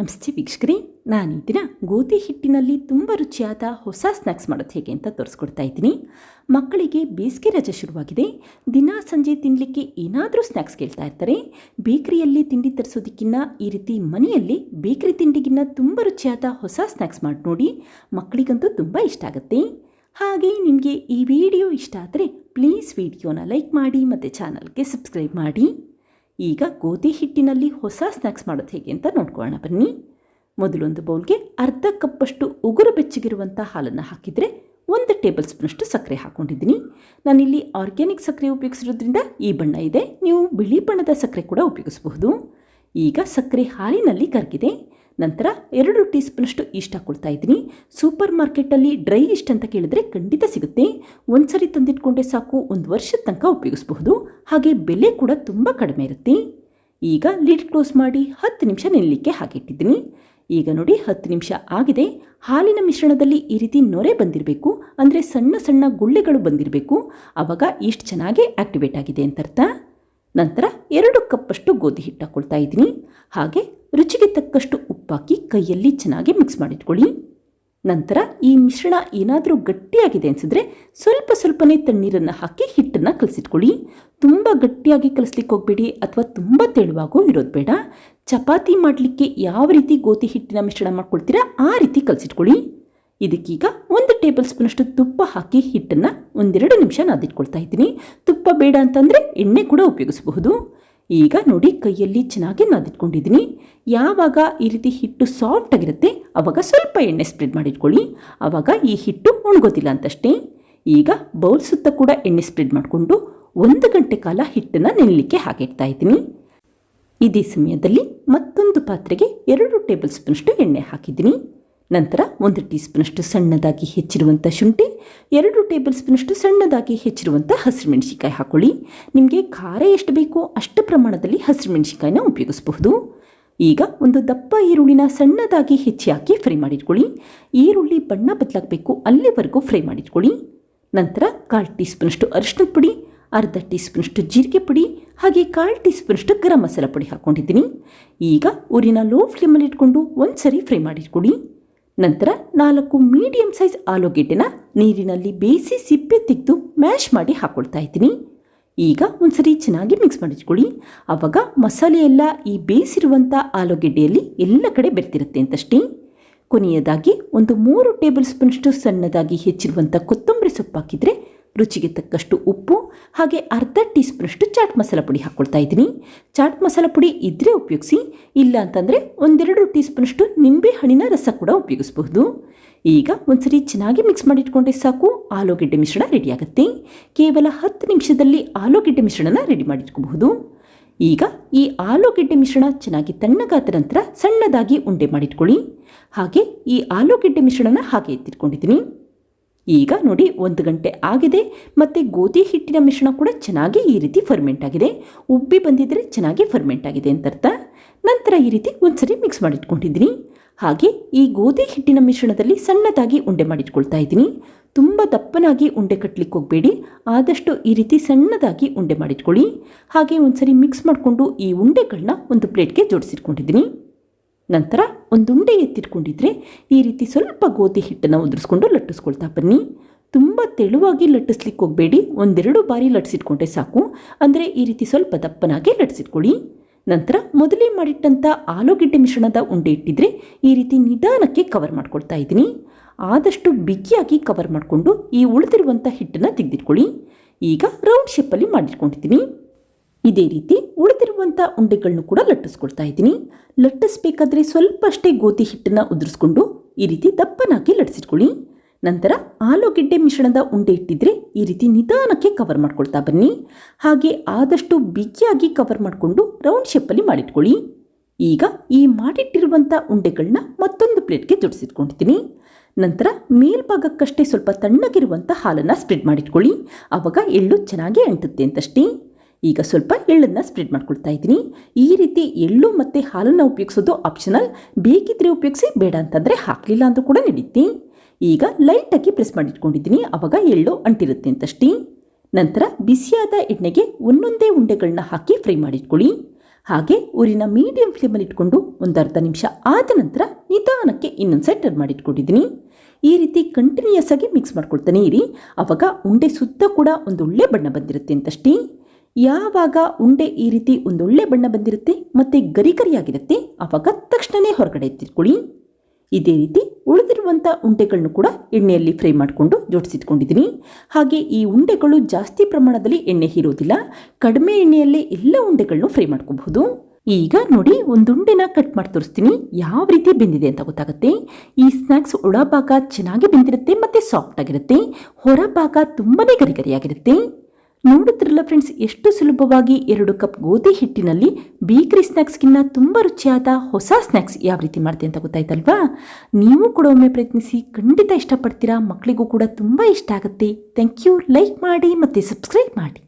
ನಮಸ್ತೆ ವೀಕ್ಷಕರೇ, ನಾನು ಈ ದಿನ ಗೋಧಿ ಹಿಟ್ಟಿನಲ್ಲಿ ತುಂಬ ರುಚಿಯಾದ ಹೊಸ ಸ್ನ್ಯಾಕ್ಸ್ ಮಾಡೋದು ಹೇಗೆ ಅಂತ ತೋರಿಸ್ಕೊಡ್ತಾ ಇದ್ದೀನಿ. ಮಕ್ಕಳಿಗೆ ಬೇಸಿಗೆ ರಜೆ ಶುರುವಾಗಿದೆ. ದಿನ ಸಂಜೆ ತಿನ್ನಲಿಕ್ಕೆ ಏನಾದರೂ ಸ್ನ್ಯಾಕ್ಸ್ ಕೇಳ್ತಾ ಇರ್ತಾರೆ. ಬೇಕರಿಯಲ್ಲಿ ತಿಂಡಿ ತರಿಸೋದಕ್ಕಿಂತ ಈ ರೀತಿ ಮನೆಯಲ್ಲಿ ಬೇಕರಿ ತಿಂಡಿಗಿನ್ನ ತುಂಬ ರುಚಿಯಾದ ಹೊಸ ಸ್ನ್ಯಾಕ್ಸ್ ಮಾಡಿ ನೋಡಿ ಮಕ್ಕಳಿಗಂತೂ ತುಂಬ ಇಷ್ಟ ಆಗುತ್ತೆ. ಹಾಗೆ ನಿಮಗೆ ಈ ವಿಡಿಯೋ ಇಷ್ಟ ಆದರೆ ಪ್ಲೀಸ್ ವಿಡಿಯೋನ ಲೈಕ್ ಮಾಡಿ ಮತ್ತು ಚಾನಲ್ಗೆ ಸಬ್ಸ್ಕ್ರೈಬ್ ಮಾಡಿ. ಈಗ ಗೋಧಿ ಹಿಟ್ಟಿನಲ್ಲಿ ಹೊಸ ಸ್ನ್ಯಾಕ್ಸ್ ಮಾಡೋದು ಹೇಗೆ ಅಂತ ನೋಡ್ಕೊಳ್ಳೋಣ. ಬನ್ನಿ. ಮೊದಲೊಂದು ಬೌಲ್ಗೆ ಅರ್ಧ ಕಪ್ಪಷ್ಟು ಉಗುರು ಬೆಚ್ಚಗಿರುವಂಥ ಹಾಲನ್ನು ಹಾಕಿದರೆ ಒಂದು ಟೇಬಲ್ ಸ್ಪೂನಷ್ಟು ಸಕ್ಕರೆ ಹಾಕ್ಕೊಂಡಿದ್ದೀನಿ. ನಾನಿಲ್ಲಿ ಆರ್ಗ್ಯಾನಿಕ್ ಸಕ್ಕರೆ ಉಪಯೋಗಿಸಿರೋದ್ರಿಂದ ಈ ಬಣ್ಣ ಇದೆ. ನೀವು ಬಿಳಿ ಬಣ್ಣದ ಸಕ್ಕರೆ ಕೂಡ ಉಪಯೋಗಿಸಬಹುದು. ಈಗ ಸಕ್ಕರೆ ಹಾಲಿನಲ್ಲಿ ಕರಗಿದೆ ನಂತರ ಎರಡು ಟೀ ಸ್ಪೂನಷ್ಟು ಈಸ್ಟ್ ಹಾಕ್ಕೊಳ್ತಾ ಇದ್ದೀನಿ. ಸೂಪರ್ ಮಾರ್ಕೆಟಲ್ಲಿ ಡ್ರೈ ಈಸ್ಟ್ ಅಂತ ಕೇಳಿದ್ರೆ ಖಂಡಿತ ಸಿಗುತ್ತೆ. ಒಂದ್ಸರಿ ತಂದಿಟ್ಕೊಂಡೆ ಸಾಕು, ಒಂದು ವರ್ಷದ ತನಕ ಉಪಯೋಗಿಸಬಹುದು. ಹಾಗೆ ಬೆಲೆ ಕೂಡ ತುಂಬ ಕಡಿಮೆ ಇರುತ್ತೆ. ಈಗ ಲಿಡ್ ಕ್ಲೋಸ್ ಮಾಡಿ ಹತ್ತು ನಿಮಿಷ ನಿಲ್ಲಿಕ್ಕೆ ಹಾಕಿಟ್ಟಿದ್ದೀನಿ. ಈಗ ನೋಡಿ ಹತ್ತು ನಿಮಿಷ ಆಗಿದೆ. ಹಾಲಿನ ಮಿಶ್ರಣದಲ್ಲಿ ಈ ರೀತಿ ನೊರೆ ಬಂದಿರಬೇಕು. ಅಂದರೆ ಸಣ್ಣ ಸಣ್ಣ ಗುಳ್ಳೆಗಳು ಬಂದಿರಬೇಕು. ಆವಾಗ ಈಸ್ಟ್ ಚೆನ್ನಾಗಿ ಆಕ್ಟಿವೇಟ್ ಆಗಿದೆ ಅಂತ ಅರ್ಥ ನಂತರ ಎರಡು ಕಪ್ಪಷ್ಟು ಗೋಧಿ ಹಿಟ್ಟು ಹಾಕ್ಕೊಳ್ತಾ ಇದ್ದೀನಿ. ಹಾಗೆ ರುಚಿಗೆ ತಕ್ಕಷ್ಟು ಉಪ್ಪಾಕಿ ಕೈಯಲ್ಲಿ ಚೆನ್ನಾಗಿ ಮಿಕ್ಸ್ ಮಾಡಿಟ್ಕೊಳ್ಳಿ. ನಂತರ ಈ ಮಿಶ್ರಣ ಏನಾದರೂ ಗಟ್ಟಿಯಾಗಿದೆ ಅನಿಸಿದ್ರೆ ಸ್ವಲ್ಪ ಸ್ವಲ್ಪನೇ ತಣ್ಣೀರನ್ನು ಹಾಕಿ ಹಿಟ್ಟನ್ನು ಕಲಸಿಟ್ಕೊಳ್ಳಿ. ತುಂಬ ಗಟ್ಟಿಯಾಗಿ ಕಲಿಸ್ಲಿಕ್ಕೆ ಹೋಗಬೇಡಿ ಅಥವಾ ತುಂಬ ತೆಳುವಾಗೂ ಇರೋದು ಬೇಡ. ಚಪಾತಿ ಮಾಡಲಿಕ್ಕೆ ಯಾವ ರೀತಿ ಗೋಧಿ ಹಿಟ್ಟಿನ ಮಿಶ್ರಣ ಮಾಡ್ಕೊಳ್ತೀರಾ ಆ ರೀತಿ ಕಲಸಿಟ್ಕೊಳ್ಳಿ. ಇದಕ್ಕೀಗ ಒಂದು ಟೇಬಲ್ ಸ್ಪೂನಷ್ಟು ತುಪ್ಪ ಹಾಕಿ ಹಿಟ್ಟನ್ನು ಒಂದೆರಡು ನಿಮಿಷ ನಾದಿಟ್ಕೊಳ್ತಾ ಇದ್ದೀನಿ. ತುಪ್ಪ ಬೇಡ ಅಂತಂದರೆ ಎಣ್ಣೆ ಕೂಡ ಉಪಯೋಗಿಸಬಹುದು. ಈಗ ನೋಡಿ ಕೈಯಲ್ಲಿ ಚೆನ್ನಾಗಿ ನಾದಿಟ್ಕೊಂಡಿದ್ದೀನಿ. ಯಾವಾಗ ಈ ರೀತಿ ಹಿಟ್ಟು ಸಾಫ್ಟ್ ಆಗಿರುತ್ತೆ ಆವಾಗ ಸ್ವಲ್ಪ ಎಣ್ಣೆ ಸ್ಪ್ರೆಡ್ ಮಾಡಿಟ್ಕೊಳ್ಳಿ. ಆವಾಗ ಈ ಹಿಟ್ಟು ಒಣಗೋದಿಲ್ಲ ಅಂತಷ್ಟೇ. ಈಗ ಬೌಲ್ ಸುತ್ತ ಕೂಡ ಎಣ್ಣೆ ಸ್ಪ್ರೆಡ್ ಮಾಡಿಕೊಂಡು ಒಂದು ಗಂಟೆ ಕಾಲ ಹಿಟ್ಟನ್ನು ನೆನಲಿಕ್ಕೆ ಹಾಕಿಡ್ತಾ ಇದ್ದೀನಿ. ಇದೇ ಸಮಯದಲ್ಲಿ ಮತ್ತೊಂದು ಪಾತ್ರೆಗೆ ಎರಡು ಟೇಬಲ್ ಸ್ಪೂನಷ್ಟು ಎಣ್ಣೆ ಹಾಕಿದ್ದೀನಿ. ನಂತರ ಒಂದು ಟೀ ಸ್ಪೂನಷ್ಟು ಸಣ್ಣದಾಗಿ ಹೆಚ್ಚಿರುವಂಥ ಶುಂಠಿ, ಎರಡು ಟೇಬಲ್ ಸ್ಪೂನಷ್ಟು ಸಣ್ಣದಾಗಿ ಹೆಚ್ಚಿರುವಂಥ ಹಸಿರು ಮೆಣಸಿಕಾಯಿ ಹಾಕೊಳ್ಳಿ. ನಿಮಗೆ ಖಾರ ಎಷ್ಟು ಬೇಕೋ ಅಷ್ಟು ಪ್ರಮಾಣದಲ್ಲಿ ಹಸಿರು ಮೆಣಸಿಕಾಯಿನ ಉಪಯೋಗಿಸಬಹುದು. ಈಗ ಒಂದು ದಪ್ಪ ಈರುಳ್ಳಿನ ಸಣ್ಣದಾಗಿ ಹೆಚ್ಚಿ ಹಾಕಿ ಫ್ರೈ ಮಾಡಿಟ್ಕೊಳ್ಳಿ. ಈರುಳ್ಳಿ ಬಣ್ಣ ಬದಲಾಗಬೇಕು ಅಲ್ಲಿವರೆಗೂ ಫ್ರೈ ಮಾಡಿಟ್ಕೊಳ್ಳಿ. ನಂತರ ಕಾಲು ಟೀ ಸ್ಪೂನಷ್ಟು ಅರಿಶಿನ ಪುಡಿ, ಅರ್ಧ ಟೀ ಸ್ಪೂನಷ್ಟು ಜೀರಿಗೆ ಪುಡಿ, ಹಾಗೆ ಕಾಲು ಟೀ ಸ್ಪೂನಷ್ಟು ಗರಂ ಮಸಾಲ ಪುಡಿ ಹಾಕ್ಕೊಂಡಿದ್ದೀನಿ ಈಗ ಊರಿನ ಲೋ ಫ್ಲೇಮಲ್ಲಿ ಇಟ್ಕೊಂಡು ಒಂದು ಸರಿ ಫ್ರೈ ಮಾಡಿಟ್ಕೊಳ್ಳಿ. ನಂತರ ನಾಲ್ಕು ಮೀಡಿಯಂ ಸೈಜ್ ಆಲೂಗೆಡ್ಡೆನ ನೀರಿನಲ್ಲಿ ಬೇಯಿಸಿ ಸಿಪ್ಪೆ ತೆಗೆದು ಮ್ಯಾಶ್ ಮಾಡಿ ಹಾಕ್ಕೊಳ್ತಾ ಇದ್ದೀನಿ. ಈಗ ಒಂದ್ಸರಿ ಚೆನ್ನಾಗಿ ಮಿಕ್ಸ್ ಮಾಡಿಟ್ಕೊಳ್ಳಿ. ಆವಾಗ ಮಸಾಲೆ ಎಲ್ಲ ಈ ಬೇಯಿಸಿರುವಂಥ ಆಲೂಗೆಡ್ಡೆಯಲ್ಲಿ ಎಲ್ಲ ಕಡೆ ಬೆರ್ತಿರುತ್ತೆ ಅಂತಷ್ಟೇ. ಕೊನೆಯದಾಗಿ ಒಂದು ಮೂರು ಟೇಬಲ್ ಸ್ಪೂನ್ಷ್ಟು ಸಣ್ಣದಾಗಿ ಹೆಚ್ಚಿರುವಂಥ ಕೊತ್ತಂಬರಿ ಸೊಪ್ಪು ಹಾಕಿದರೆ ರುಚಿಗೆ ತಕ್ಕಷ್ಟು ಉಪ್ಪು, ಹಾಗೆ ಅರ್ಧ ಟೀ ಸ್ಪೂನಷ್ಟು ಚಾಟ್ ಮಸಾಲ ಪುಡಿ ಹಾಕ್ಕೊಳ್ತಾ ಇದ್ದೀನಿ. ಚಾಟ್ ಮಸಾಲ ಪುಡಿ ಇದ್ದರೆ ಉಪಯೋಗಿಸಿ, ಇಲ್ಲ ಅಂತಂದರೆ ಒಂದೆರಡು ಟೀ ಸ್ಪೂನಷ್ಟು ನಿಂಬೆ ಹಣ್ಣಿನ ರಸ ಕೂಡ ಉಪಯೋಗಿಸಬಹುದು. ಈಗ ಒಂದ್ಸರಿ ಚೆನ್ನಾಗಿ ಮಿಕ್ಸ್ ಮಾಡಿಟ್ಕೊಂಡ್ರೆ ಸಾಕು, ಆಲೂಗೆಡ್ಡೆ ಮಿಶ್ರಣ ರೆಡಿಯಾಗುತ್ತೆ ಕೇವಲ ಹತ್ತು ನಿಮಿಷದಲ್ಲಿ ಆಲೂಗೆಡ್ಡೆ ಮಿಶ್ರಣನ ರೆಡಿ ಮಾಡಿಟ್ಕೋಬಹುದು. ಈಗ ಈ ಆಲೂಗೆಡ್ಡೆ ಮಿಶ್ರಣ ಚೆನ್ನಾಗಿ ತಣ್ಣಗಾದ ನಂತರ ಸಣ್ಣದಾಗಿ ಉಂಡೆ ಮಾಡಿಟ್ಕೊಳ್ಳಿ. ಹಾಗೆ ಈ ಆಲೂಗೆಡ್ಡೆ ಮಿಶ್ರಣನ ಹಾಗೆ ಎತ್ತಿಟ್ಕೊಂಡಿದ್ದೀನಿ. ಈಗ ನೋಡಿ ಒಂದು ಗಂಟೆ ಆಗಿದೆ ಮತ್ತು ಗೋಧಿ ಹಿಟ್ಟಿನ ಮಿಶ್ರಣ ಕೂಡ ಚೆನ್ನಾಗಿ ಈ ರೀತಿ ಫರ್ಮೆಂಟ್ ಆಗಿದೆ. ಉಬ್ಬಿ ಬಂದಿದ್ದರೆ ಚೆನ್ನಾಗಿ ಫರ್ಮೆಂಟ್ ಆಗಿದೆ ಅಂತ ಅರ್ಥ ನಂತರ ಈ ರೀತಿ ಒಂದ್ಸರಿ ಮಿಕ್ಸ್ ಮಾಡಿಟ್ಕೊಂಡಿದ್ದೀನಿ. ಹಾಗೆ ಈ ಗೋಧಿ ಹಿಟ್ಟಿನ ಮಿಶ್ರಣದಲ್ಲಿ ಸಣ್ಣದಾಗಿ ಉಂಡೆ ಮಾಡಿಟ್ಕೊಳ್ತಾ ಇದ್ದೀನಿ. ತುಂಬ ದಪ್ಪನಾಗಿ ಉಂಡೆ ಕಟ್ಟಲಿಕ್ಕೆ ಹೋಗಬೇಡಿ. ಆದಷ್ಟು ಈ ರೀತಿ ಸಣ್ಣದಾಗಿ ಉಂಡೆ ಮಾಡಿಟ್ಕೊಳ್ಳಿ. ಹಾಗೆ ಒಂದ್ಸರಿ ಮಿಕ್ಸ್ ಮಾಡಿಕೊಂಡು ಈ ಉಂಡೆಗಳನ್ನ ಒಂದು ಪ್ಲೇಟ್ಗೆ ಜೋಡಿಸಿಟ್ಕೊಂಡಿದ್ದೀನಿ. ನಂತರ ಒಂದು ಉಂಡೆ ಎತ್ತಿಟ್ಕೊಂಡಿದ್ರೆ ಈ ರೀತಿ ಸ್ವಲ್ಪ ಗೋಧಿ ಹಿಟ್ಟನ್ನು ಉದುರಿಸ್ಕೊಂಡು ಲಟ್ಟಿಸ್ಕೊಳ್ತಾ ಬನ್ನಿ. ತುಂಬ ತೆಳುವಾಗಿ ಲಟ್ಟಿಸ್ಲಿಕ್ಕೆ ಹೋಗಬೇಡಿ. ಒಂದೆರಡು ಬಾರಿ ಲಟ್ಟಿಸಿಟ್ಕೊಂಡ್ರೆ ಸಾಕು. ಅಂದರೆ ಈ ರೀತಿ ಸ್ವಲ್ಪ ದಪ್ಪನಾಗಿ ಲಟ್ಟಿಸಿಟ್ಕೊಳ್ಳಿ ನಂತರ ಮೊದಲೇ ಮಾಡಿಟ್ಟಂಥ ಆಲೂಗೆಡ್ಡೆ ಮಿಶ್ರಣದ ಉಂಡೆ ಇಟ್ಟಿದ್ರೆ ಈ ರೀತಿ ನಿಧಾನಕ್ಕೆ ಕವರ್ ಮಾಡ್ಕೊಳ್ತಾ ಇದ್ದೀನಿ. ಆದಷ್ಟು ಬಿಗಿಯಾಗಿ ಕವರ್ ಮಾಡಿಕೊಂಡು ಈ ಉಳಿದಿರುವಂಥ ಹಿಟ್ಟನ್ನು ತೆಗೆದಿಟ್ಕೊಳ್ಳಿ. ಈಗ ರೌಂಡ್ ಶೇಪಲ್ಲಿ ಮಾಡಿಟ್ಕೊಂಡಿದ್ದೀನಿ. ಇದೇ ರೀತಿ ಉಳಿದಿರುವಂಥ ಉಂಡೆಗಳನ್ನು ಕೂಡ ಲಟ್ಟಿಸ್ಕೊಳ್ತಾ ಇದ್ದೀನಿ. ಲಟ್ಟಿಸ್ಬೇಕಾದ್ರೆ ಸ್ವಲ್ಪ ಅಷ್ಟೇ ಗೋಧಿ ಹಿಟ್ಟನ್ನು ಉದುರಿಸ್ಕೊಂಡು ಈ ರೀತಿ ದಪ್ಪನಾಗಿ ಲಟ್ಟಿಸಿಟ್ಕೊಳ್ಳಿ. ನಂತರ ಆಲೂಗೆಡ್ಡೆ ಮಿಶ್ರಣದ ಉಂಡೆ ಇಟ್ಟಿದ್ರೆ ಈ ರೀತಿ ನಿಧಾನಕ್ಕೆ ಕವರ್ ಮಾಡ್ಕೊಳ್ತಾ ಬನ್ನಿ. ಹಾಗೆ ಆದಷ್ಟು ಬಿಗಿಯಾಗಿ ಕವರ್ ಮಾಡಿಕೊಂಡು ರೌಂಡ್ ಶೇಪಲ್ಲಿ ಮಾಡಿಟ್ಕೊಳ್ಳಿ. ಈಗ ಈ ಮಾಡಿಟ್ಟಿರುವಂಥ ಉಂಡೆಗಳನ್ನ ಮತ್ತೊಂದು ಪ್ಲೇಟ್ಗೆ ಜೋಡಿಸಿಟ್ಕೊಂಡಿದ್ದೀನಿ. ನಂತರ ಮೇಲ್ಭಾಗಕ್ಕಷ್ಟೇ ಸ್ವಲ್ಪ ತಣ್ಣಗಿರುವಂಥ ಹಾಲನ್ನು ಸ್ಪ್ರೆಡ್ ಮಾಡಿಟ್ಕೊಳ್ಳಿ. ಆವಾಗ ಎಳ್ಳು ಚೆನ್ನಾಗಿ ಅಂಟುತ್ತೆ ಅಂತಷ್ಟೇ. ಈಗ ಸ್ವಲ್ಪ ಎಳ್ಳನ್ನು ಸ್ಪ್ರೆಡ್ ಮಾಡ್ಕೊಳ್ತಾ ಇದ್ದೀನಿ. ಈ ರೀತಿ ಎಳ್ಳು ಮತ್ತು ಹಾಲನ್ನು ಉಪಯೋಗಿಸೋದು ಆಪ್ಷನಲ್ ಬೇಕಿದ್ದರೆ ಉಪಯೋಗಿಸಿ, ಬೇಡ ಅಂತಂದರೆ ಹಾಕಲಿಲ್ಲ ಅಂದರೂ ಕೂಡ ನಡೀತಿ. ಈಗ ಲೈಟಾಗಿ ಪ್ರೆಸ್ ಮಾಡಿಟ್ಕೊಂಡಿದ್ದೀನಿ. ಆವಾಗ ಎಳ್ಳು ಅಂಟಿರುತ್ತೆ ಅಂತಷ್ಟೇ. ನಂತರ ಬಿಸಿಯಾದ ಎಣ್ಣೆಗೆ ಒಂದೊಂದೇ ಉಂಡೆಗಳನ್ನ ಹಾಕಿ ಫ್ರೈ ಮಾಡಿಟ್ಕೊಳ್ಳಿ. ಹಾಗೆ ಊರಿನ ಮೀಡಿಯಂ ಫ್ಲೇಮಲ್ಲಿ ಇಟ್ಕೊಂಡು ಒಂದು ಅರ್ಧ ನಿಮಿಷ ಆದ ನಂತರ ನಿಧಾನಕ್ಕೆ ಇನ್ನೊಂದು ಸೈಡ್ ಟರ್ನ್ ಮಾಡಿಟ್ಕೊಂಡಿದ್ದೀನಿ. ಈ ರೀತಿ ಕಂಟಿನ್ಯೂಸ್ ಆಗಿ ಮಿಕ್ಸ್ ಮಾಡ್ಕೊಳ್ತಾನೆ ಇರಿ. ಆವಾಗ ಉಂಡೆ ಸುತ್ತ ಕೂಡ ಒಂದು ಒಳ್ಳೆ ಬಣ್ಣ ಬಂದಿರುತ್ತೆ ಅಂತಷ್ಟೇ. ಯಾವಾಗ ಉಂಡೆ ಈ ರೀತಿ ಒಂದೊಳ್ಳೆ ಬಣ್ಣ ಬಂದಿರುತ್ತೆ ಮತ್ತು ಗರಿ ಗರಿಯಾಗಿರುತ್ತೆ ಆವಾಗ ತಕ್ಷಣವೇ ಹೊರಗಡೆ ಎತ್ತಿಟ್ಕೊಳ್ಳಿ. ಇದೇ ರೀತಿ ಉಳಿದಿರುವಂಥ ಉಂಡೆಗಳನ್ನು ಕೂಡ ಎಣ್ಣೆಯಲ್ಲಿ ಫ್ರೈ ಮಾಡಿಕೊಂಡು ಜೋಡಿಸಿಟ್ಕೊಂಡಿದ್ದೀನಿ. ಹಾಗೆ ಈ ಉಂಡೆಗಳು ಜಾಸ್ತಿ ಪ್ರಮಾಣದಲ್ಲಿ ಎಣ್ಣೆ ಹೀರೋದಿಲ್ಲ, ಕಡಿಮೆ ಎಣ್ಣೆಯಲ್ಲೇ ಎಲ್ಲ ಉಂಡೆಗಳನ್ನು ಫ್ರೈ ಮಾಡ್ಕೋಬಹುದು. ಈಗ ನೋಡಿ ಒಂದು ಉಂಡೆನ ಕಟ್ ಮಾಡಿ ತೋರಿಸ್ತೀನಿ, ಯಾವ ರೀತಿ ಬೆಂದಿದೆ ಅಂತ ಗೊತ್ತಾಗುತ್ತೆ. ಈ ಸ್ನ್ಯಾಕ್ಸ್ ಒಳಭಾಗ ಚೆನ್ನಾಗಿ ಬೆಂದಿರುತ್ತೆ ಮತ್ತು ಸಾಫ್ಟ್ ಆಗಿರುತ್ತೆ, ಹೊರಭಾಗ ತುಂಬಾನೇ ಗರಿ ಗರಿಯಾಗಿರುತ್ತೆ ನೋಡುತ್ತಿರಲ್ಲ ಫ್ರೆಂಡ್ಸ್ ಎಷ್ಟು ಸುಲಭವಾಗಿ ಎರಡು ಕಪ್ ಗೋಧಿ ಹಿಟ್ಟಿನಲ್ಲಿ ಬೇಕರಿ ಸ್ನ್ಯಾಕ್ಸ್ಗಿನ್ನ ತುಂಬ ರುಚಿಯಾದ ಹೊಸ ಸ್ನ್ಯಾಕ್ಸ್ ಯಾವ ರೀತಿ ಮಾಡ್ತೀವಿ ಅಂತ ಗೊತ್ತಾಯ್ತಲ್ವಾ? ನೀವು ಕೂಡ ಒಮ್ಮೆ ಪ್ರಯತ್ನಿಸಿ, ಖಂಡಿತ ಇಷ್ಟಪಡ್ತೀರಾ. ಮಕ್ಕಳಿಗೂ ಕೂಡ ತುಂಬ ಇಷ್ಟ ಆಗುತ್ತೆ. ಥ್ಯಾಂಕ್ ಯು ಲೈಕ್ ಮಾಡಿ ಮತ್ತು ಸಬ್ಸ್ಕ್ರೈಬ್ ಮಾಡಿ.